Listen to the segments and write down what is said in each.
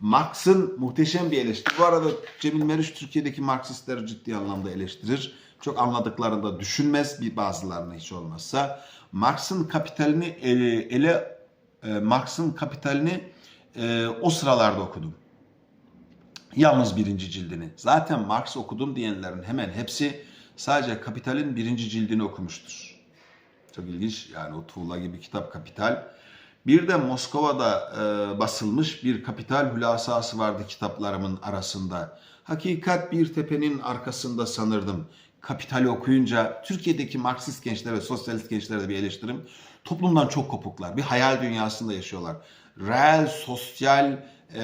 Marx'ın muhteşem bir eleştiri. Bu arada Cemil Meriç Türkiye'deki Marksistleri ciddi anlamda eleştirir. Çok anladıklarında düşünmez bir bazılarını hiç olmazsa. Marx'ın kapitalini ele, ele e, Marx'ın kapitalini e, o sıralarda okudum. Yalnız birinci cildini. Zaten Marx okudum diyenlerin hemen hepsi sadece Kapital'in birinci cildini okumuştur. Çok ilginç yani o tuğla gibi kitap Kapital. Bir de Moskova'da e, basılmış bir Kapital hülasası vardı kitaplarımın arasında. Hakikat bir tepenin arkasında sanırdım. Kapital'i okuyunca Türkiye'deki Marksist gençler ve sosyalist gençlere de bir eleştirim. Toplumdan çok kopuklar. Bir hayal dünyasında yaşıyorlar. Reel, sosyal e,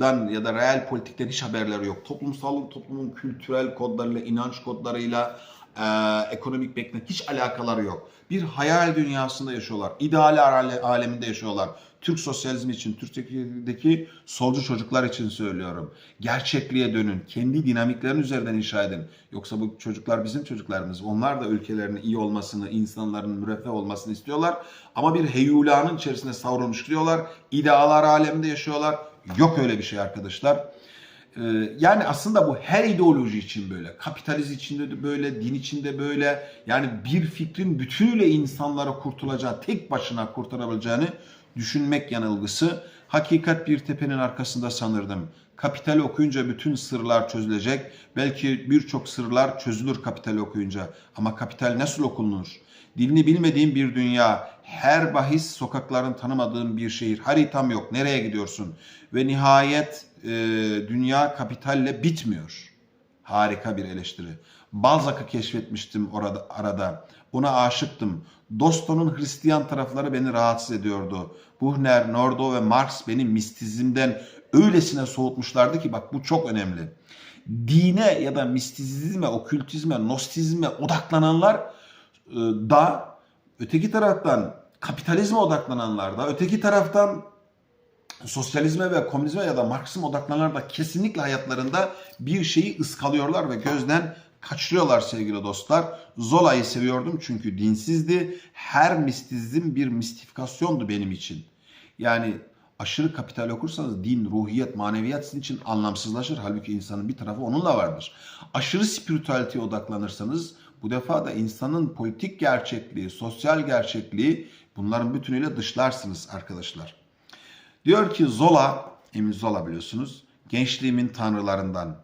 dan ya da reel politikten hiç haberleri yok. Toplumsal toplumun kültürel kodlarıyla, inanç kodlarıyla, e, ekonomik beklenti hiç alakaları yok. Bir hayal dünyasında yaşıyorlar. İdeal ale- aleminde yaşıyorlar. Türk sosyalizmi için, Türkiye'deki solcu çocuklar için söylüyorum. Gerçekliğe dönün. Kendi dinamiklerin üzerinden inşa edin. Yoksa bu çocuklar bizim çocuklarımız. Onlar da ülkelerinin iyi olmasını, insanların müreffeh olmasını istiyorlar. Ama bir heyulanın içerisinde savrulmuş gidiyorlar. İdealar aleminde yaşıyorlar. Yok öyle bir şey arkadaşlar. Ee, Yani aslında bu her ideoloji için böyle. Kapitalizm içinde de böyle, din içinde böyle. Yani bir fikrin bütünüyle insanlara kurtulacağı, tek başına kurtarabileceğini düşünmek yanılgısı. Hakikat bir tepenin arkasında sanırdım. Kapitali okuyunca bütün sırlar çözülecek. Belki birçok sırlar çözülür kapitali okuyunca. Ama kapital nasıl okunur? Dilini bilmediğim bir dünya, her bahis sokakların tanımadığım bir şehir, haritam yok, nereye gidiyorsun? Ve nihayet e, dünya kapitalle bitmiyor. Harika bir eleştiri. Balzac'ı keşfetmiştim orada arada. Ona aşıktım. Dosto'nun Hristiyan tarafları beni rahatsız ediyordu. Buchner, Nordau ve Marx beni mistizmden öylesine soğutmuşlardı ki bak bu çok önemli. Dine ya da mistizme, okültizme, nostizme odaklananlar e, da öteki taraftan kapitalizme odaklananlar da öteki taraftan sosyalizme ve komünizme ya da Marksizme odaklananlar da kesinlikle hayatlarında bir şeyi ıskalıyorlar ve gözden kaçırıyorlar sevgili dostlar. Zola'yı seviyordum çünkü dinsizdi. Her mistizm bir mistifikasyondu benim için. Yani aşırı kapital okursanız din, ruhiyet, maneviyat sizin için anlamsızlaşır. Halbuki insanın bir tarafı onunla vardır. Aşırı spiritüaliteye odaklanırsanız bu defa da insanın politik gerçekliği, sosyal gerçekliği bunların bütünüyle dışlarsınız arkadaşlar. Diyor ki Zola, Emil Zola biliyorsunuz, gençliğimin tanrılarından.